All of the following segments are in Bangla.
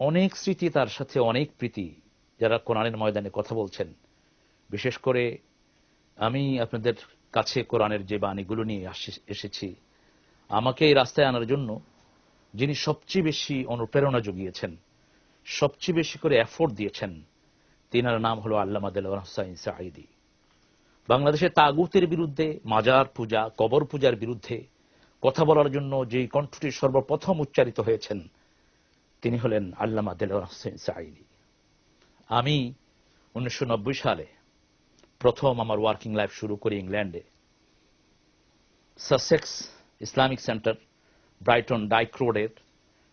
অনেক স্মৃতি তার সাথে অনেক প্রীতি যারা কোরআনের ময়দানে কথা বলছেন। বিশেষ করে আমি আপনাদের কাছে কোরআনের যে বাণীগুলো নিয়ে এসেছি, আমাকে এই রাস্তায় আনার জন্য যিনি সবচেয়ে বেশি অনুপ্রেরণা জুগিয়েছেন, সবচেয়ে বেশি করে এফোর্ট দিয়েছেন, তিনার নাম হলো আল্লামা দেলোয়ার হোসাইন বাংলাদেশে তাগুতের বিরুদ্ধে, মাজার পূজা, কবর পূজার বিরুদ্ধে কথা বলার জন্য যে কণ্ঠটি সর্বপ্রথম উচ্চারিত হয়েছেন তিনি হলেন আল্লামা দেলোয়ার হোসেন সাঈদি। আমি উনিশশো নব্বই সালে প্রথম আমার ওয়ার্কিং লাইফ শুরু করি ইংল্যান্ডে। Sussex Islamic centre, Brighton Dyke রোডের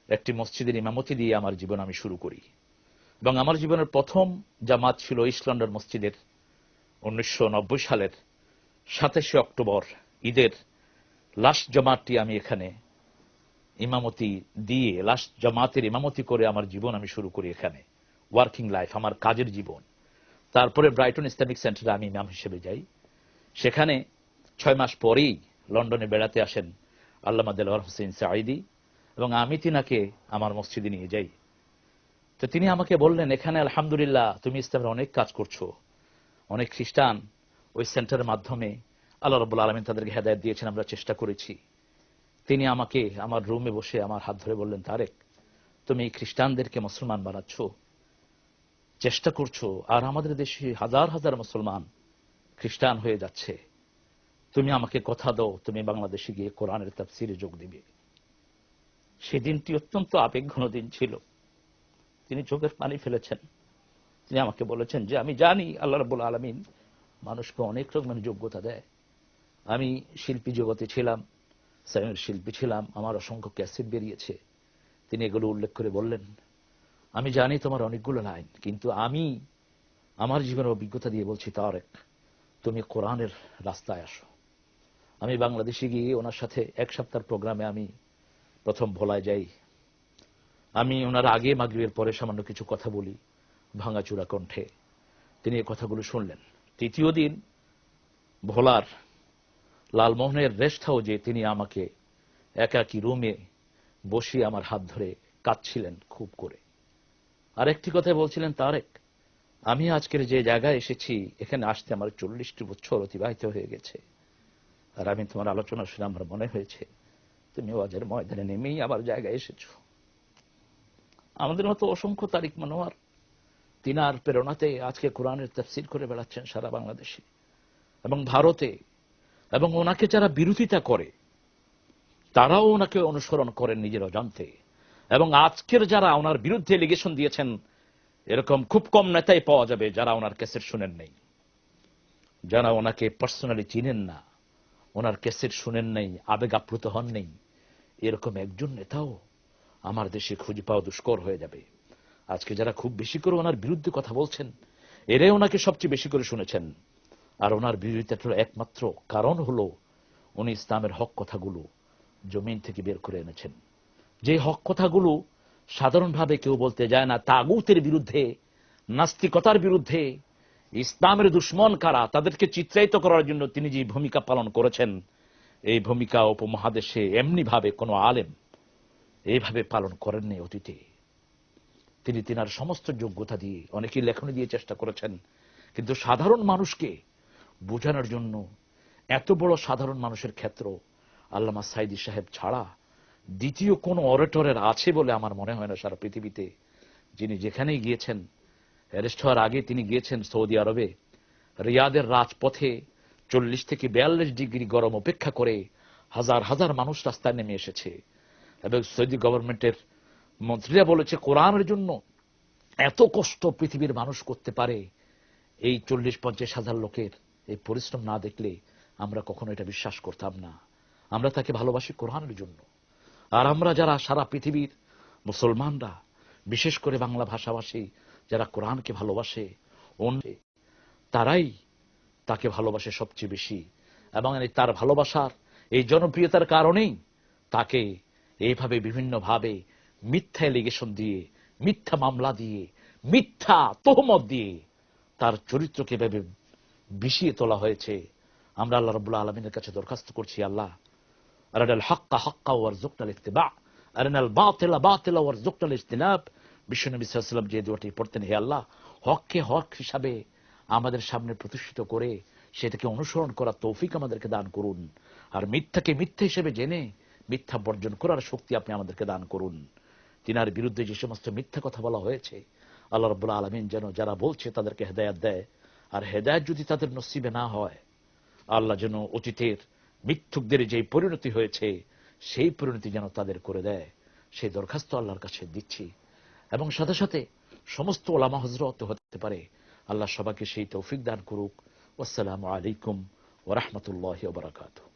একটি মসজিদের ইমামতি দিয়ে আমার জীবন আমি শুরু করি। এবং আমার জীবনের প্রথম জামাত ছিল ইস্ট লন্ডন মসজিদের উনিশশো নব্বই সালের সাতাশে অক্টোবর, ঈদের লাস্ট জামাতটি আমি এখানে ইমামতি দিয়ে লাস্ট জামাতের ইমামতি করে আমার জীবন আমি শুরু করি এখানে। ওয়ার্কিং লাইফ আমার কাজের জীবন। তারপরে ব্রাইটন ইসলামিক সেন্টারে আমি ইমাম হিসেবে যাই। সেখানে ছয় মাস পরেই লন্ডনে বেড়াতে আসেন আল্লামা দেলোয়ার হোসেন সাঈদি এবং আমি তিনাকে আমার মসজিদে নিয়ে যাই। তো তিনি আমাকে বললেন, এখানে আলহামদুলিল্লাহ তুমি ইসলামের অনেক কাজ করছ। অনেক খ্রিস্টান ওই সেন্টারের মাধ্যমে আল্লাহ রব্বুল আলমিন তাদেরকে হেদায়ত দিয়েছেন, আমরা চেষ্টা করেছি। তিনি আমাকে আমার রুমে বসে আমার হাত ধরে বললেন, তারেক, তুমি খ্রিস্টানদেরকে মুসলমান বানাচ্ছ, চেষ্টা করছ, আর আমাদের দেশে হাজার হাজার মুসলমান খ্রিস্টান হয়ে যাচ্ছে। তুমি আমাকে কথা দাও, তুমি বাংলাদেশে গিয়ে কোরআনের তাফসিরে যোগ দিবে। সেই দিনটি অত্যন্ত আবেগঘন দিন ছিল। তিনি চোখের পানি ফেলেছেন। তিনি আমাকে বলেছেন যে, আমি জানি আল্লাহ রাবুল আলমিন মানুষকে অনেক রকমের যোগ্যতা দেয়। আমি শিল্পী জগতে ছিলাম সাইমের শিল্পী ছিলাম আমার অসংখ্য ক্যাসেট বেরিয়েছে। তিনি এগুলো উল্লেখ করে বললেন, আমি জানি তোমার অনেকগুলো লাইন, কিন্তু আমি আমার জীবনের অভিজ্ঞতা দিয়ে বলছি তারেক তুমি কোরআনের রাস্তায় আসো। আমি বাংলাদেশে গিয়ে ওনার সাথে এক সপ্তাহের প্রোগ্রামে আমি প্রথম ভোলায় যাই। আমি ওনার আগে মাগরিবের পরে সামান্য কিছু কথা বলি ভাঙাচুরা কণ্ঠে। তিনি এই কথাগুলো শুনলেন। তৃতীয় দিন ভোলার লালমোহনের রেস্ট হাউজে তিনি আমাকে একাকি রুমে বসিয়ে আমার হাত ধরে কাঁদছিলেন খুব করে। আরেকটি কথা বলছিলেন তারেক, আমি আজকের যে জায়গায় এসেছি, এখানে আসতে আমার চল্লিশটি বছর অতিবাহিত হয়ে গেছে। আর আমি তোমার আলোচনা শুনে আমার মনে হয়েছে, তুমি ওয়াজের ময়দানে নেমেই আমার জায়গায় এসেছ। আমাদের মতো অসংখ্য তারিখ মনোয়ার, তিনার প্রেরণাতে আজকে কোরআনের তফসির করে বেড়াচ্ছেন সারা বাংলাদেশে। এবং ভারতে এবং ওনাকে যারা বিরোধিতা করে, তারাও ওনাকে অনুসরণ করেন নিজের অজান্তে। এবং আজকের যারা ওনার বিরুদ্ধে লিগেশন দিয়েছেন, এরকম খুব কম নেতাই পাওয়া যাবে যারা ওনার ক্যাসেট শুনেন নেই। যারা ওনাকে পার্সোনালি চিনেন না, ওনার কেসের শুনেন নেই আবেগ আপ্লুত হন নেই, এরকম একজন নেতাও আমার দেশে খুঁজে পাওয়া দুষ্কর হয়ে যাবে। আজকে যারা খুব বেশি করে ওনার বিরুদ্ধে কথা বলছেন, এরাই ওনাকে সবচেয়ে বেশি করে শুনেছেন। আর ওনার বিরোধিতাটার একমাত্র কারণ হলো উনি ইসলামের হক কথাগুলো জমিন থেকে বের করে এনেছেন। যে হক কথাগুলো সাধারণভাবে কেউ বলতে যায় না, তাগুতের বিরুদ্ধে, নাস্তিকতার বিরুদ্ধে, ইসলামের দুশ্মন কারা, তাদেরকে চিত্রায়িত করার জন্য তিনি যে ভূমিকা পালন করেছেন, এই ভূমিকা উপমহাদেশে এমনি ভাবে কোনো আলেম এইভাবে পালন করেননি অতীতে। তিনি তিনার সমস্ত যোগ্যতা দিয়ে অনেকেই লেখনী দিয়ে চেষ্টা করেছেন, কিন্তু সাধারণ মানুষকে বোঝানোর জন্য এত বড় সাধারণ মানুষের ক্ষেত্র আল্লামা সাইদি সাহেব ছাড়া দ্বিতীয় কোন অরেটরের আছে বলে আমার মনে হয় না সারা পৃথিবীতে। যিনি যেখানেই গিয়েছেন, অ্যারেস্ট হওয়ার আগে তিনি গিয়েছেন সৌদি আরবে। রিয়াদের রাজপথে চল্লিশ থেকে বিয়াল্লিশ ডিগ্রি গরম অপেক্ষা করে হাজার হাজার মানুষ রাস্তায় নেমে এসেছে। এবং সৌদি গভর্নমেন্টের মন্ত্রীরা বলেছে, কোরআনের জন্য এত কষ্ট পৃথিবীর মানুষ করতে পারে। এই চল্লিশ পঞ্চাশ হাজার লোকের এই পরিশ্রম না দেখলে আমরা কখনো এটা বিশ্বাস করতাম না। আমরা তাকে ভালোবাসি কোরআনের জন্য। আর আমরা যারা সারা পৃথিবীর মুসলমানরা, বিশেষ করে বাংলা ভাষাভাষী, যারা কোরআনকে ভালোবাসে তারাই তাকে ভালোবাসে সবচেয়ে বেশি। এবং তার ভালোবাসার এই জনপ্রিয়তার কারণেই তাকে এইভাবে বিভিন্নভাবে মিথ্যা এলিগেশন দিয়ে, মিথ্যা মামলা দিয়ে, মিথ্যা তোহমত দিয়ে তার চরিত্রকে এভাবে বিষিয়ে তোলা হয়েছে। আমরা আল্লাহ রবুল্লাহ আলমিনের কাছে দরখাস্ত করছি, আল্লাহ, আরানাল হাক্কা হাক্কা ওয়ার জোকটাল ইস্তেবা তেলা বা তেলা ওয়ার জোকটাল ইস্তিনাব বিশ্বনবী সাল্লাম যে দোয়াটি পড়তেন, হে আল্লাহ, হককে হক হিসাবে আমাদের সামনে প্রতিষ্ঠিত করে সেটাকে অনুসরণ করার তৌফিক আমাদেরকে দান করুন। আর মিথ্যাকে মিথ্যা হিসেবে জেনে মিথ্যা বর্জন করার শক্তি আপনি আমাদেরকে দান করুন। তিনার বিরুদ্ধে যে সমস্ত মিথ্যা কথা বলা হয়েছে, আল্লাহ রবুল্লা আলমিন যেন যারা বলছে তাদেরকে হেদায়াত দেয়। আর হেদায়ত যদি তাদের নসিবে না হয়, আল্লাহ যেন অতীতের মিথ্যুকদের যে পরিণতি হয়েছে, সেই পরিণতি যেন তাদের করে দেয়, সেই দরখাস্ত আল্লাহর কাছে দিচ্ছি। এবং সাথে সাথে সমস্ত ওলামা হজরত হতে পারে, আল্লাহ সবাইকে সেই তৌফিক দান করুক। আসসালামু আলাইকুম ওরহমতুল্লাহ বারাকাতুহ।